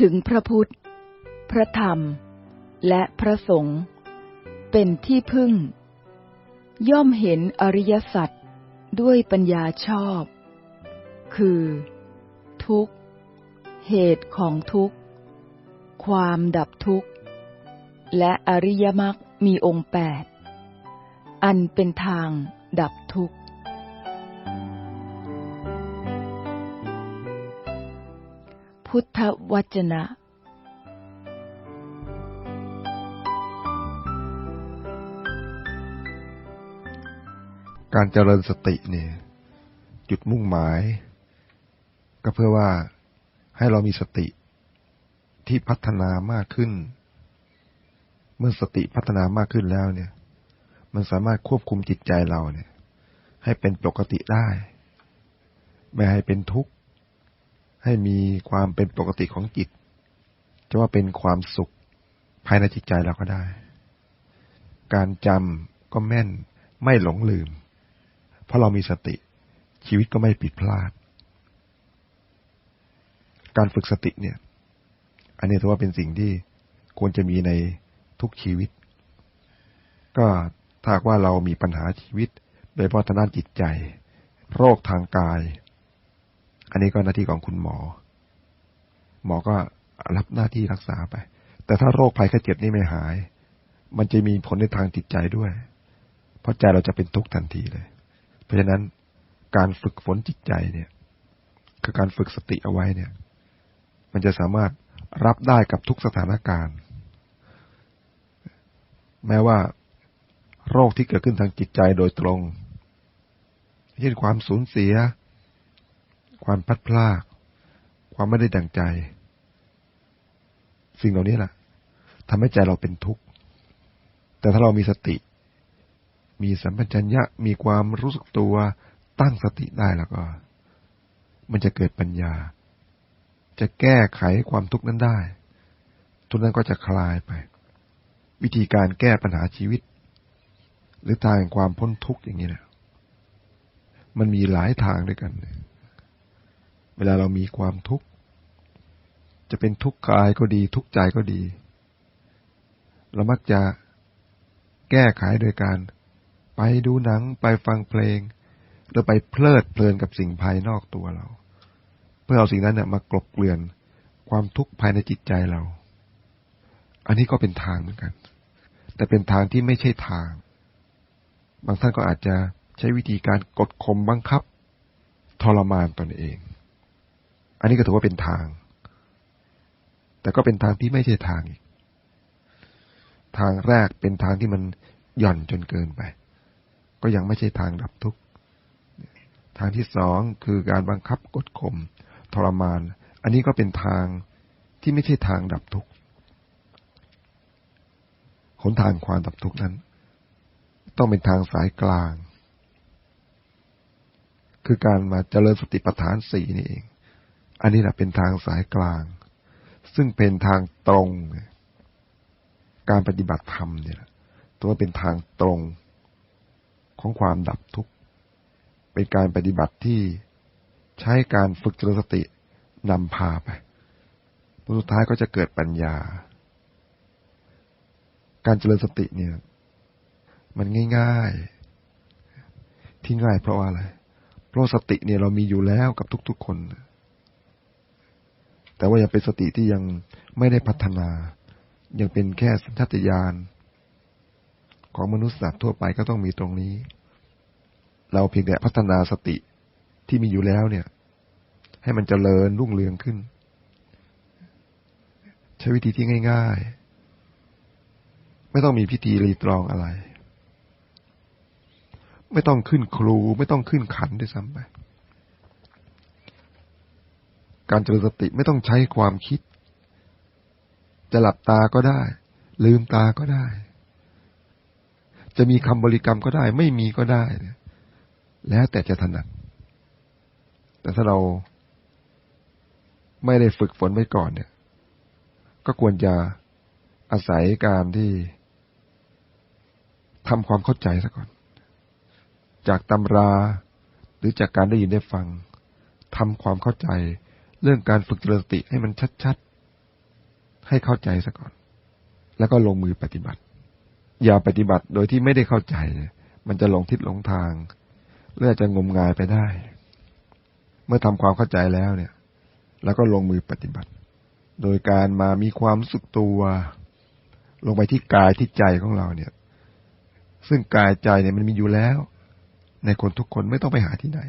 ถึงพระพุทธ พระธรรม และพระสงฆ์เป็นที่พึ่ง ย่อมเห็นอริยสัจด้วยปัญญาชอบ คือ ทุกข์ เหตุของทุกข์ ความดับทุกข์ และอริยมรรคมีองค์แปด อันเป็นทางดับ พุทธวจนะ การเจริญสติเนี่ย จุดมุ่งหมาย ก็เพื่อว่าให้เรามีสติที่พัฒนามากขึ้น เมื่อสติพัฒนามากขึ้นแล้วเนี่ย มันสามารถควบคุมจิตใจเราเนี่ย ให้เป็นปกติได้ ไม่ให้เป็นทุกข์ ให้มีความเป็นปกติของจิต จะว่าเป็นความสุขภายในจิตใจเราก็ได้ การจำก็แม่นไม่หลงลืม เพราะเรามีสติชีวิตก็ไม่ผิดพลาด การฝึกสติเนี่ย อันนี้ถือว่าเป็นสิ่งที่ควรจะมีในทุกชีวิต ก็ถ้าว่าเรามีปัญหาชีวิต โดยเฉพาะทางด้านจิตใจ โรคทางกาย อันนี้ก็หน้าที่ของคุณหมอ หมอก็รับหน้าที่รักษาไป แต่ถ้าโรคภัยแค่เจ็บนี่ไม่หาย มันจะมีผลในทางจิตใจด้วย เพราะใจเราจะเป็นทุกข์ทันทีเลย เพราะฉะนั้นการฝึกฝนจิตใจเนี่ย คือการฝึกสติเอาไว้เนี่ย มันจะสามารถรับได้กับทุกสถานการณ์ แม้ว่าโรคที่เกิดขึ้นทางจิตใจโดยตรงเช่นความสูญเสีย ความพัดพลาก ความไม่ได้ดังใจ สิ่งเหล่านี้แหละทำให้ใจเราเป็นทุกข์ แต่ถ้าเรามีสติ มีสัมปชัญญะ มีความรู้สึกตัวตั้งสติได้แล้วก็ มันจะเกิดปัญญา จะแก้ไขความทุกข์นั้นได้ ทุกนั้นก็จะคลายไป วิธีการแก้ปัญหาชีวิต หรือทางแห่งความพ้นทุกข์อย่างนี้นะมันมีหลายทางด้วยกันเเวลาเรามีความทุกข์ จะเป็นทุกข์กายก็ดี ทุกข์ใจก็ดี เรามักจะแก้ไขโดยการ ไปดูหนังไปฟังเพลง หรือไปเพลิดเพลินกับสิ่งภายนอกตัวเรา เพื่อเอาสิ่งนั้นเนี่ยมากลบเกลื่อนความทุกข์ภายในจิตใจเรา อันนี้ก็เป็นทางเหมือนกัน แต่เป็นทางที่ไม่ใช่ทาง บางท่านก็อาจจะใช้วิธีการกดข่มบังคับ ทรมานตนเอง อันนี้ก็ถือว่าเป็นทาง แต่ก็เป็นทางที่ไม่ใช่ทางอีก ทางแรกเป็นทางที่มันหย่อนจนเกินไป ก็ยังไม่ใช่ทางดับทุกข์ ทางที่สองคือการบังคับกดข่มทรมาน อันนี้ก็เป็นทางที่ไม่ใช่ทางดับทุกข์หนทางความดับทุกข์นั้น ต้องเป็นทางสายกลาง คือการมาเจริญสติปัฏฐานสี่นี่เอง อันนี้แหละเป็นทางสายกลาง ซึ่งเป็นทางตรง การปฏิบัติธรรมเนี่ยตัวเป็นทางตรงของความดับทุกข์ เป็นการปฏิบัติที่ใช้การฝึกเจริญสตินำพาไปสุดท้ายก็จะเกิดปัญญา การเจริญสติเนี่ย มันง่าย ๆ ที่ง่ายเพราะว่าอะไร เพราะสติเนี่ยเรามีอยู่แล้วกับทุก ๆ คน แต่ว่ายังเป็นสติที่ยังไม่ได้พัฒนา ยังเป็นแค่สัญชาตญาณของมนุษย์สัตว์ทั่วไปก็ต้องมีตรงนี้ เราเพียงแต่พัฒนาสติที่มีอยู่แล้วเนี่ย ให้มันเจริญรุ่งเรืองขึ้น ใช้วิธีที่ง่าย ๆ ไม่ต้องมีพิธีรีตรองอะไร ไม่ต้องขึ้นครู ไม่ต้องขึ้นขันด้วยซ้ำไป การเจริญสติไม่ต้องใช้ความคิด จะหลับตาก็ได้ ลืมตาก็ได้ จะมีคำบริกรรมก็ได้ ไม่มีก็ได้ แล้วแต่จะถนัด แต่ถ้าเราไม่ได้ฝึกฝนไว้ก่อนเนี่ย ก็ควรจะอาศัยการที่ทำความเข้าใจซะก่อน จากตำราหรือจากการได้ยินได้ฟังทำความเข้าใจ เรื่องการฝึกเจริญสติให้มันชัดๆ ให้เข้าใจซะก่อน แล้วก็ลงมือปฏิบัติ อย่าปฏิบัติโดยที่ไม่ได้เข้าใจ มันจะหลงทิศหลงทางเลือจะงมงายไปได้ เมื่อทำความเข้าใจแล้วเนี่ย แล้วก็ลงมือปฏิบัติ โดยการมามีความสึกตัว ลงไปที่กายที่ใจของเราเนี่ย ซึ่งกายใจเนี่ยมันมีอยู่แล้ว ในคนทุกคนไม่ต้องไปหาที่ไหน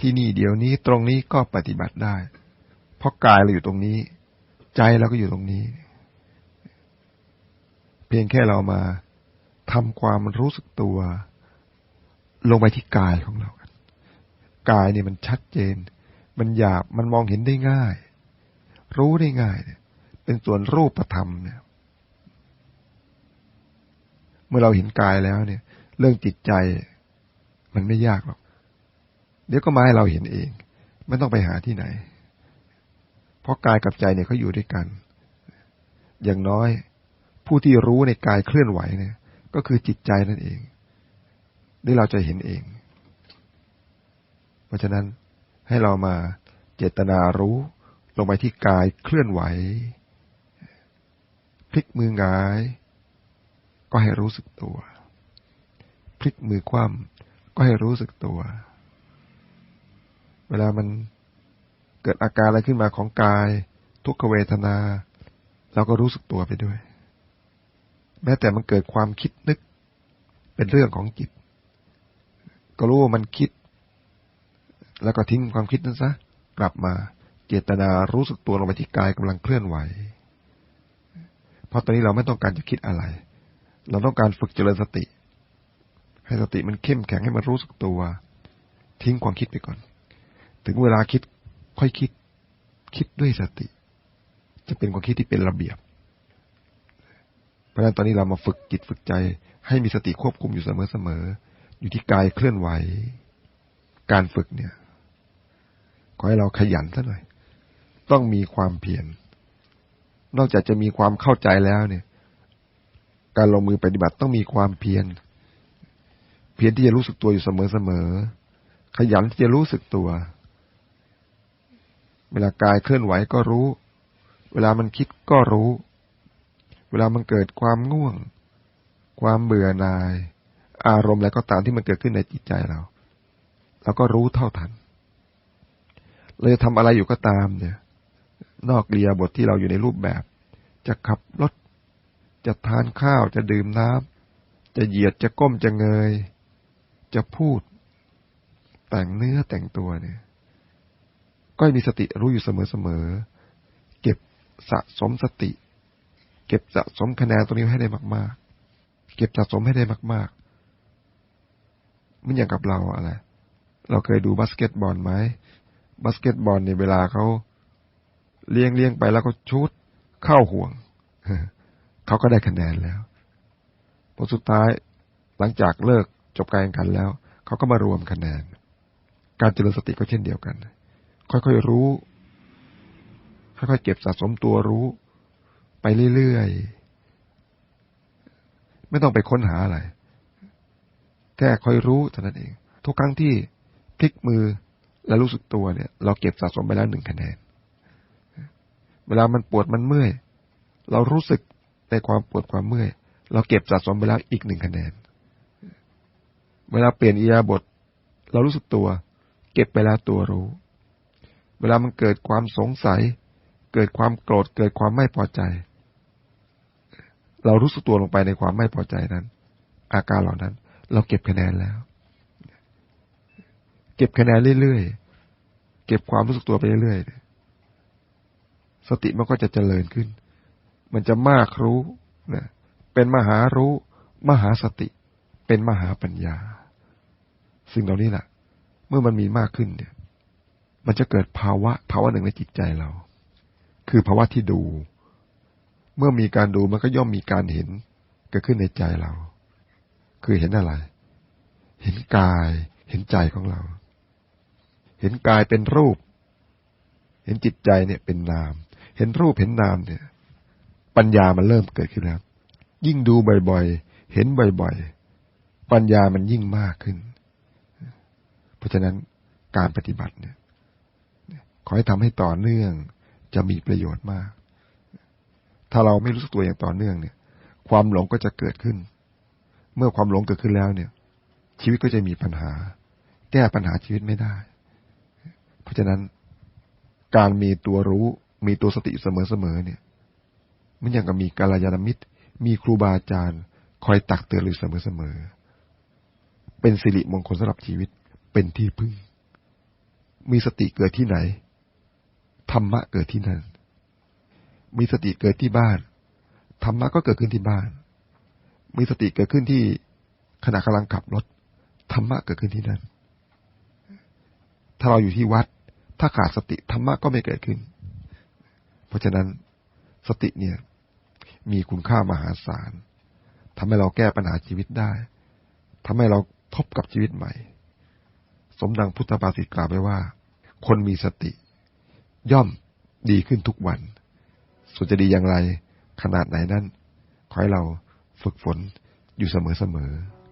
ที่นี่เดี๋ยวนี้ตรงนี้ก็ปฏิบัติได้ เพราะกายเราอยู่ตรงนี้ ใจเราก็อยู่ตรงนี้ เพียงแค่เรามาทำความรู้สึกตัว ลงไปที่กายของเรากันกายเนี่ยมันชัดเจน มันหยาบมันมองเห็นได้ง่าย รู้ได้ง่ายเนี่ยเป็นส่วนรูปธรรมเนี่ย เมื่อเราเห็นกายแล้วเนี่ย เรื่องจิตใจมันไม่ยากหรอก เดี๋ยวก็มาให้เราเห็นเอง ไม่ต้องไปหาที่ไหน เพราะกายกับใจเนี่ยเขาอยู่ด้วยกัน อย่างน้อยผู้ที่รู้ในกายเคลื่อนไหวเนี่ย ก็คือจิตใจนั่นเองนี่เราจะเห็นเอง เพราะฉะนั้นให้เรามาเจตนารู้ลงไปที่กายเคลื่อนไหว พลิกมือหงาย ก็ให้รู้สึกตัว พลิกมือคว่ำก็ให้รู้สึกตัว เวลามันเกิดอาการอะไรขึ้นมาของกาย ทุกขเวทนา เราก็รู้สึกตัวไปด้วย แม้แต่มันเกิดความคิดนึก เป็นเรื่องของจิต ก็รู้ว่ามันคิด แล้วก็ทิ้งความคิดนั้นซะกลับมาเจตนารู้สึกตัวลงไปที่กายกำลังเคลื่อนไหว เพราะตอนนี้เราไม่ต้องการจะคิดอะไร เราต้องการฝึกเจริญสติ ให้สติมันเข้มแข็งให้มันรู้สึกตัว ทิ้งความคิดไปก่อน ถึงเวลาคิดค่อยคิด คิดด้วยสติ จะเป็นความคิดที่เป็นระเบียบ เพราะฉะนั้นตอนนี้เรามาฝึกจิตฝึกใจ ให้มีสติควบคุมอยู่เสมอๆอยู่ที่กายเคลื่อนไหว การฝึกเนี่ย ขอให้เราขยันซะหน่อย ต้องมีความเพียรนอกจากจะมีความเข้าใจแล้วเนี่ย การลงมือปฏิบัติต้องมีความเพียร เพียรที่จะรู้สึกตัวอยู่เสมอๆขยันที่จะรู้สึกตัว เวลากายเคลื่อนไหวก็รู้ เวลามันคิดก็รู้ เวลามันเกิดความง่วง ความเบื่อหน่าย อารมณ์อะไรก็ตามที่มันเกิดขึ้นในจิตใจเราเราก็รู้เท่าทันเราจะทำอะไรอยู่ก็ตามเนี่ย นอกเรียบทที่เราอยู่ในรูปแบบ จะขับรถ จะทานข้าว จะดื่มน้ำ จะเหยียด จะก้ม จะเงย จะพูด แต่งเนื้อแต่งตัวเนี่ย ก็มีสติรู้อยู่เสมอๆ เก็บสะสมสติ เก็บสะสมคะแนนตรงนี้ให้ได้มาก ๆ เก็บสะสมให้ได้มาก ๆ มันอย่างกับเราอะไร เราเคยดูบาสเกตบอลไหมบาสเกตบอลเนี่ยเวลาเขาเลี้ยงเลี้ยงไปแล้วก็ชุดเข้าห่วง เขาก็ได้คะแนนแล้วพอสุดท้ายหลังจากเลิกจบการแข่งขันแล้ว เขาก็มารวมคะแนน การเจริญสติก็เช่นเดียวกัน ค่อยๆรู้ ค่อยๆเก็บสะสมตัวรู้ ไปเรื่อยๆ ไม่ต้องไปค้นหาอะไร แค่ค่อยรู้เท่านั้นเอง ทุกครั้งที่พลิกมือแล้วรู้สึกตัวเนี่ย เราเก็บสะสมไปแล้วหนึ่งคะแนน เวลามันปวดมันเมื่อย เรารู้สึกในความปวดความเมื่อย เราเก็บสะสมไปแล้วอีกหนึ่งคะแนน เวลาเปลี่ยนอียาบท เรารู้สึกตัว เก็บไปแล้วตัวรู้ เวลามันเกิดความสงสัย เกิดความโกรธ เกิดความไม่พอใจ เรารู้สึกตัวลงไปในความไม่พอใจนั้น อาการเหล่านั้น เราเก็บคะแนนแล้ว เก็บคะแนนเรื่อยๆ เก็บความรู้สึกตัวไปเรื่อยๆ สติมันก็จะเจริญขึ้น มันจะมากรู้นะเป็นมหารู้ มหาสติ เป็นมหาปัญญา สิ่งเหล่านี้แหละเมื่อมันมีมากขึ้นเนี่ย มันจะเกิดภาวะภาวะหนึ่งในจิตใจเรา คือภาวะที่ดู เมื่อมีการดูมันก็ย่อมมีการเห็นเกิดขึ้นในใจเรา คือเห็นอะไร เห็นกาย เห็นใจของเรา เห็นกายเป็นรูป เห็นจิตใจเนี่ยเป็นนาม เห็นรูปเห็นนามเนี่ย ปัญญามันเริ่มเกิดขึ้นแล้ว ยิ่งดูบ่อยๆ เห็นบ่อยๆ ปัญญามันยิ่งมากขึ้น เพราะฉะนั้นการปฏิบัติเนี่ย ขอให้ทำให้ต่อเนื่องจะมีประโยชน์มาก ถ้าเราไม่รู้สึกตัวอย่างต่อเนื่องเนี่ย ความหลงก็จะเกิดขึ้น เมื่อความหลงเกิดขึ้นแล้วเนี่ย ชีวิตก็จะมีปัญหา แก้ปัญหาชีวิตไม่ได้ เพราะฉะนั้นการมีตัวรู้มีตัวสติเสมอๆเนี่ย มันอย่างกับมีกาลยานมิตร มีครูบาอาจารย์ คอยตักเตือนอยู่เสมอๆเป็นสิริมงคลสำหรับชีวิตเป็นที่พึ่ง มีสติเกิดที่ไหน ธรรมะเกิดที่นั่น มีสติเกิดที่บ้าน ธรรมะก็เกิดขึ้นที่บ้าน มีสติเกิดขึ้นที่ขณะกำลังขับรถ ธรรมะเกิดขึ้นที่นั่น ถ้าเราอยู่ที่วัด ถ้าขาดสติธรรมะก็ไม่เกิดขึ้น เพราะฉะนั้นสติเนี่ย มีคุณค่ามหาศาลทำให้เราแก้ปัญหาชีวิตได้ทำให้เราพบกับชีวิตใหม่ สมดังพุทธภาษิตกล่าวไว้ว่า คนมีสติ ย่อมดีขึ้นทุกวัน ส่วนจะดีอย่างไร ขนาดไหนนั้น ขอให้เราฝึกฝนอยู่เสมอๆ